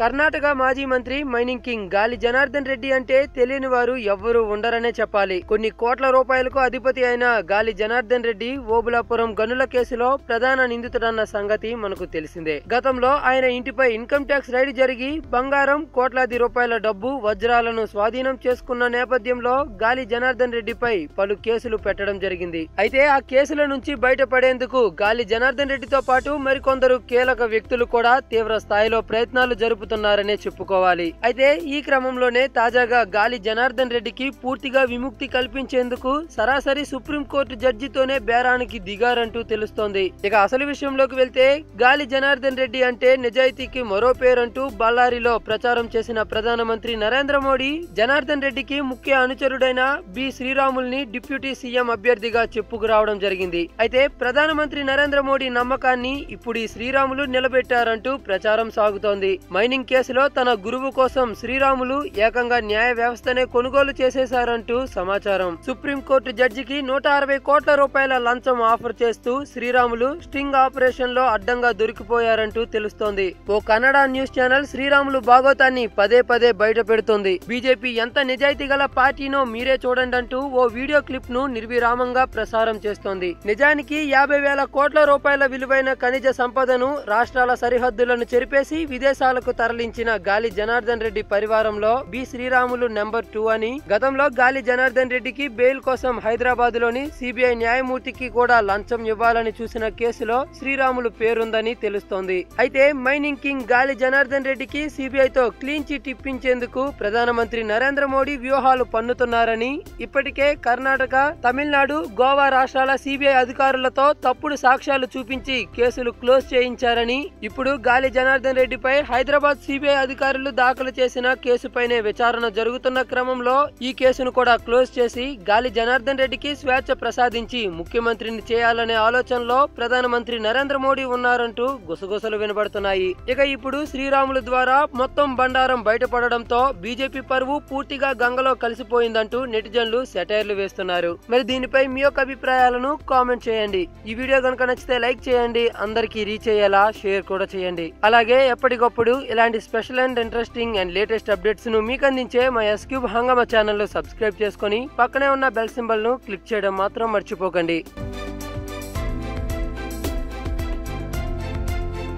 కర్ణాటక మాజీ మంత్రి mining king గాలి జనార్దన్ రెడ్డి అంటే తెలియని వారు ఎవ్వరూ ఉండరనే చెప్పాలి. కొన్ని కోట్ల రూపాయలకు అధిపతి అయిన గాలి జనార్దన్ రెడ్డి ఓబులాపురం గనుల కేసులో ప్రధాన నిందితుడన్న సంగతి మనకు తెలిసిందే. గతంలో ఆయన ఇంటిపై ఇన్కమ్ ట్యాక్స్ రైడ్ జరిగి బంగారం కోట్లాది రూపాయల డబ్బు వజ్రాలను స్వాధీనం చేసుకున్న నేపథ్యంలో గాలి జనార్దన్ రెడ్డిపై పలు కేసులు పెట్టడం జరిగింది. అయితే ఆ కేసుల నుంచి బయటపడేందుకు గాలి జనార్దన్ రెడ్డితో పాటు మరికొందరు కీలక వ్యక్తులు కూడా తీవ్ర స్థాయిలో ప్రయత్నాలు జరుపుతున్నారనే చెప్పుకోవాలి. అయితే ఈ క్రమంలోనే తాజాగా గాలి జనార్దన్ రెడ్డికి పూర్తిగా విముక్తి కల్పించేందుకు సరాసరి సుప్రీంకోర్టు జడ్జితోనే బేరానికి దిగారంటూ తెలుస్తోంది. ఇక అసలు విషయంలోకి వెళ్తే గాలి జనార్దన్ రెడ్డి అంటే నిజాయితీకి మరో పేరంటూ బళ్ళారిలో ప్రచారం చేసిన ప్రధానమంత్రి నరేంద్ర మోడీ జనార్దన్ రెడ్డికి ముఖ్య అనుచరుడైన బి శ్రీరాముల్ని డిప్యూటీ సీఎం అభ్యర్థిగా చెప్పుకురావడం జరిగింది. అయితే ప్రధానమంత్రి నరేంద్ర మోడీ నమ్మకాన్ని ఇప్పుడు ఈ శ్రీరాములు నిలబెట్టారంటూ ప్రచారం సాగుతోంది. మైనింగ్ కేసులో తన గురువు కోసం శ్రీరాములు ఏకంగా న్యాయ వ్యవస్థనే కొనుగోలు చేసేశారంటూ సమాచారం. సుప్రీంకోర్టు జడ్జికి నూట అరవై కోట్ల రూపాయల లంచం ఆఫర్ చేస్తూ శ్రీరాములు స్టింగ్ ఆపరేషన్లో అడ్డంగా దొరికిపోయారంటూ తెలుస్తోంది. ఓ కన్నడ న్యూస్ ఛానల్ శ్రీరాములు భాగోతాన్ని పదే పదే బయట పెడుతోంది. బీజేపీ ఎంత నిజాయితీ గల పార్టీనో మీరే చూడండి అంటూ ఓ వీడియో క్లిప్ను నిర్విరామంగా ప్రసారం చేస్తోంది. నిజానికి యాభై వేల కోట్ల రూపాయల విలువైన ఖనిజ సంపదను రాష్ట్రాల సరిహద్దులను చెరిపేసి విదేశాలకు తరలించిన గాలి జనార్దన్ రెడ్డి పరివారంలో బి శ్రీరాములు నెంబర్ టూ అని. గతంలో గాలి జనార్దన్ రెడ్డికి బెయిల్ కోసం హైదరాబాద్లోని సిబిఐ న్యాయమూర్తికి కూడా లంచం ఇవ్వాలని చూసిన కేసులో శ్రీరాములు పేరుందని తెలుస్తోంది. అయితే మైనింగ్ కింగ్ గాలి జనార్దన్ రెడ్డికి సిబిఐతో క్లీన్ చిట్ ఇప్పించేందుకు ప్రధానమంత్రి నరేంద్ర మోడీ వ్యూహాలు పన్నుతున్నారని. ఇప్పటికే కర్ణాటక తమిళనాడు గోవా రాష్ట్రాల సిబిఐ అధికారులతో తప్పుడు సాక్ష్యాలు చూపించి కేసులు క్లోజ్ చేయించారని. ఇప్పుడు గాలి జనార్దన్ రెడ్డిపై హైదరాబాద్ సిబిఐ అధికారులు దాఖలు చేసిన కేసుపైనే విచారణ జరుగుతున్న క్రమంలో ఈ కేసును కూడా క్లోజ్ చేసి గాలి జనార్దన్ రెడ్డికి స్వేచ్ఛ ప్రసాదించి ముఖ్యమంత్రిని చేయాలనే ఆలోచనలో ప్రధానమంత్రి నరేంద్ర మోడీ ఉన్నారంటూ గుసగుసలు వినబడుతున్నాయి. ఇక ఇప్పుడు శ్రీరాములు ద్వారా మొత్తం బండారం బయటపడడంతో బీజేపీ పరువు పూర్తిగా గంగలో కలిసిపోయిందంటూ నెటిజన్లు సెటైర్లు వేస్తున్నారు. మరి దీనిపై మీ యొక్క అభిప్రాయాలను కామెంట్ చేయండి. ఈ వీడియో కనుక నచ్చితే లైక్ చేయండి. అందరికీ రీచ్ అయ్యేలా షేర్ కూడా చేయండి. అలాగే ఎప్పటికప్పుడు ఇలాంటి special and interesting and latest అప్డేట్స్ను మీకు అందించే మా ఎస్క్యూబ్ హంగమ ఛానల్ సబ్స్క్రైబ్ చేసుకొని పక్కనే ఉన్న బెల్ సింబల్ను క్లిక్ చేయడం మాత్రం మర్చిపోకండి.